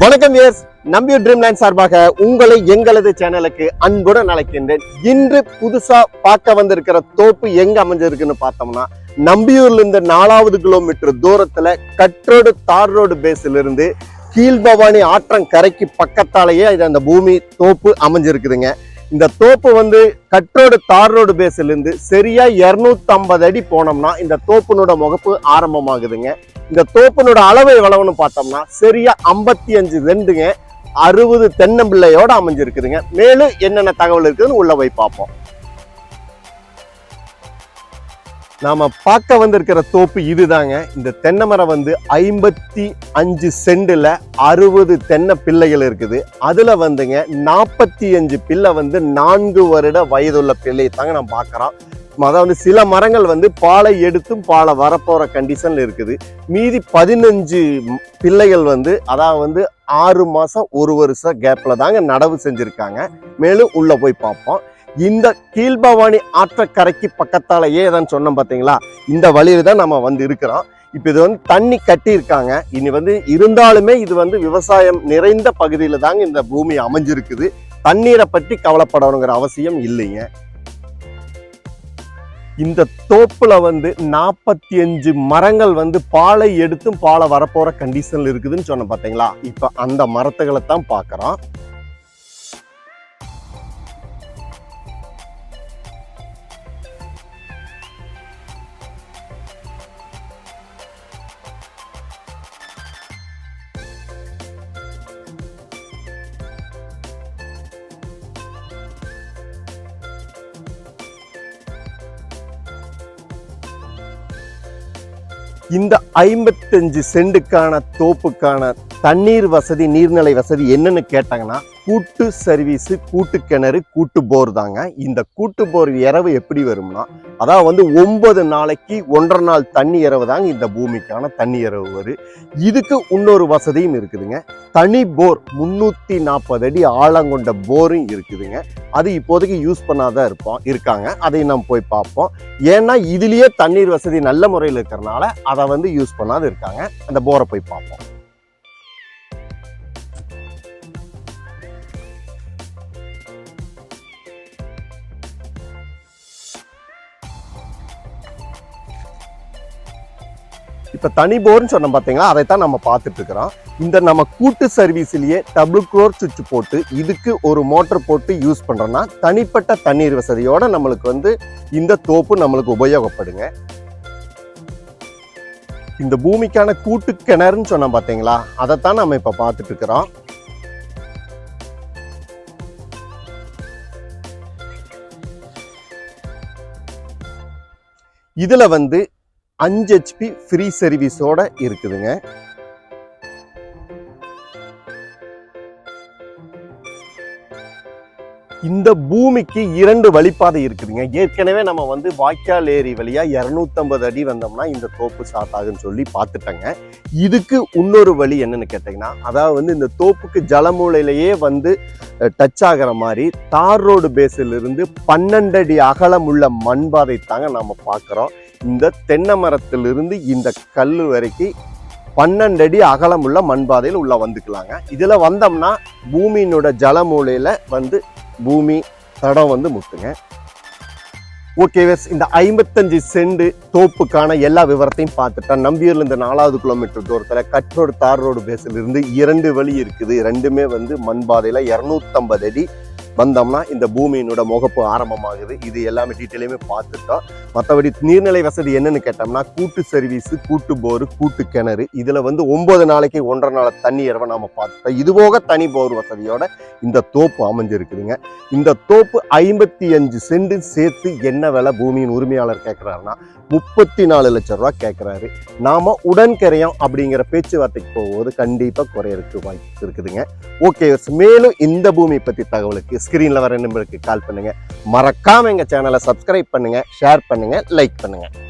வணக்கம் S Nambiyur dream line சார்பாக உங்களை எங்களது சேனலுக்கு அன்புடன் அழைக்கின்றேன். இன்று புதுசா பார்க்க வந்திருக்கிற தோப்பு எங்க அமைஞ்சிருக்குன்னு பார்த்தோம்னா நம்பியூர்ல இருந்து நாலாவது கிலோமீட்டர் தூரத்துல கட்ரோடு தார் ரோடு பேஸ்ல இருந்து கீழ்பவானி ஆற்றங்கரைக்கு பக்கத்தாலேயே இது அந்த பூமி தோப்பு அமைஞ்சிருக்குதுங்க. இந்த தோப்பு வந்து கட்ரோடு தார் ரோடு பேஸ்லேருந்து சரியாக சரியா 250 அடி போனோம்னா இந்த தோப்பினோட முகப்பு ஆரம்பமாகுதுங்க. இந்த தோப்பினோட அளவு எவ்வளவுன்னு பார்த்தோம்னா சரியா ஐம்பத்தி அஞ்சு ரெண்டுங்க அறுபது தென்னம்பிள்ளையோட அமைஞ்சிருக்குதுங்க. மேலும் என்னென்ன தகவல் இருக்குதுன்னு உள்ள போய் பார்ப்போம். நாம பார்க்க வந்திருக்கிற தோப்பு இதுதாங்க. இந்த தென்னை மரம் வந்து ஐம்பத்தி அஞ்சு செண்டுல அறுபது தென்னை பிள்ளைகள் இருக்குது. அதுல வந்துங்க நாற்பத்தி அஞ்சு பிள்ளை வந்து நான்கு வருட வயதுள்ள பிள்ளையை தாங்க நம்ம பார்க்கறோம். அதாவது சில மரங்கள் வந்து பாலை எடுத்தும் பாலை வரப்போற கண்டிஷன்ல இருக்குது. மீதி பதினஞ்சு பிள்ளைகள் வந்து அதாவது வந்து ஆறு மாசம் ஒரு வருஷம் கேப்ல தாங்க நடவு செஞ்சிருக்காங்க. மேலும் உள்ள போய் பார்ப்போம். இந்த கீழ்பவானி ஆற்றக்கரைக்கு பக்கத்தாலேயே தான் சொன்னோம் பார்த்தீங்களா இந்த வழியில தான் நம்ம வந்து இருக்கிறோம். இப்போ இது வந்து தண்ணி கட்டி இருக்காங்க இனி வந்து இருந்தாலுமே இது வந்து விவசாயம் நிறைந்த பகுதியில் தாங்க இந்த பூமி அமைஞ்சிருக்குது. தண்ணீரை பற்றி கவலைப்படணுங்கிற அவசியம் இல்லைங்க. இந்த தோப்புல வந்து நாற்பத்தி அஞ்சு மரங்கள் வந்து பாலை எடுத்தும் பாலை வரப்போற கண்டிஷன்ல இருக்குதுன்னு சொன்ன பார்த்தீங்களா இப்போ அந்த மரத்துகளை தான் பார்க்குறோம் இந்த ஐம்பத்தஞ்சு சென்டுக்கான தோப்புக்கான தண்ணீர் வசதி நீர்நிலை வசதி என்னன்னு கேட்டாங்கன்னா கூட்டு சர்வீஸு கூட்டு கிணறு கூட்டு போர் தாங்க. இந்த கூட்டு போர் இரவு எப்படி வரும்னா அதாவது வந்து ஒன்பது நாளைக்கு ஒன்றரை நாள் தண்ணி இரவு தாங்க இந்த பூமிக்கான தண்ணி இரவு வரும் இதுக்கு இன்னொரு வசதியும் இருக்குதுங்க. தனி போர் முந்நூற்றி நாற்பது அடி ஆழங்கொண்ட போரும் இருக்குதுங்க. அது இப்போதைக்கு யூஸ் பண்ணாதான் இருப்போம் இருக்காங்க. அதை நம்ம போய் பார்ப்போம். ஏன்னா இதுலேயே தண்ணீர் வசதி நல்ல முறையில் இருக்கிறனால அதை வந்து யூஸ் பண்ணாத இருக்காங்க. அந்த போரை போய் பார்ப்போம். இப்ப தனி போர்னு சொன்னோம் பாத்தீங்களா? அதைத்தான் நம்ம பார்த்துட்டு இருக்கிறோம். இந்த நம்ம கூட்டு சர்வீஸ்லயே டபுள் குளோர் சுவிட்ச் போட்டு இதுக்கு ஒரு மோட்டர் போட்டு யூஸ் பண்ணுறோம்னா தனிப்பட்ட தண்ணீர் வசதியோட நம்மளுக்கு வந்து இந்த தோப்பு நம்மளுக்கு உபயோகப்படுங்க. இந்த பூமிக்கான கூட்டு கிணறுன்னு சொன்னோம் பார்த்தீங்களா அதைத்தான் நம்ம இப்ப பார்த்துட்டு இருக்கிறோம். இதுல வந்து அஞ்சு ஹெச்பி ஃப்ரீ சர்வீஸோட இருக்குதுங்க. இந்த பூமிக்கு இரண்டு வழிப்பாதை இருக்குதுங்க. ஏற்கனவே நம்ம வந்து வாய்க்கால் ஏரி வழியாக இரநூத்தம்பது அடி வந்தோம்னா இந்த தோப்பு ஸ்டார்ட் ஆகுன்னு சொல்லி பார்த்துட்டேங்க. இதுக்கு இன்னொரு வழி என்னன்னு கேட்டிங்கன்னா அதாவது வந்து இந்த தோப்புக்கு ஜலமூலையிலேயே வந்து டச் ஆகிற மாதிரி தார் ரோடு பேஸிலிருந்து பன்னெண்டு அடி அகலம் உள்ள மண்பாதை தாங்க நம்ம பார்க்குறோம். இந்த தென்னை மரத்திலிருந்து இந்த கல் வரைக்கும் பன்னெண்டு அடி அகலம் உள்ள மண்பாதையில் உள்ள வந்துக்கலாங்க. இதில் வந்தோம்னா பூமியினோட ஜலமூலையில் வந்து பூமி தடம் வந்து முட்டுங்க. ஓகே இந்த ஐம்பத்தஞ்சு செண்டு தோப்புக்கான எல்லா விவரத்தையும் பார்த்துட்டேன் நம்பியூர்லேருந்து நாலாவது கிலோமீட்டர் தூரத்தில் கட் ரோடு தார் ரோடு பேஸில் இருந்து இரண்டு வழி இருக்குது. ரெண்டுமே வந்து மண் பாதையில் இரநூத்தம்பது அடி வந்தோம்னா இந்த பூமியினோட முகப்பு ஆரம்பமாகுது. இது எல்லாமே டீட்டெயிலுமே பார்த்துட்டோம் மற்றபடி நீர்நிலை வசதி என்னன்னு கேட்டோம்னா கூட்டு சர்வீஸு கூட்டு போர் கூட்டு கிணறு. இதுல வந்து ஒன்பது நாளைக்கு ஒன்றரை நாள் தண்ணி இரவை நாம பார்த்துட்டோம் இது போக தனி போர் வசதியோட இந்த தோப்பு அமைஞ்சிருக்குதுங்க. இந்த தோப்பு ஐம்பத்தி அஞ்சு சென்ட் சேர்த்து என்ன விலை பூமியின் உரிமையாளர் கேட்குறாருன்னா முப்பத்தி நாலு லட்சம் ரூபா கேட்குறாரு. நாம உடன்கரையம் அப்படிங்கிற பேச்சுவார்த்தைக்கு போகும்போது கண்டிப்பாக குறையறதுக்கு வாய்ப்பு இருக்குதுங்க. ஓகே மேலும் இந்த பூமி பத்தி தகவலுக்கு ஸ்க்ரீனில் வர நம்பருக்கு கால் பண்ணுங்கள் மறக்காமல் எங்கள் சேனலை சப்ஸ்கிரைப் பண்ணுங்கள் ஷேர் பண்ணுங்கள் லைக் பண்ணுங்கள்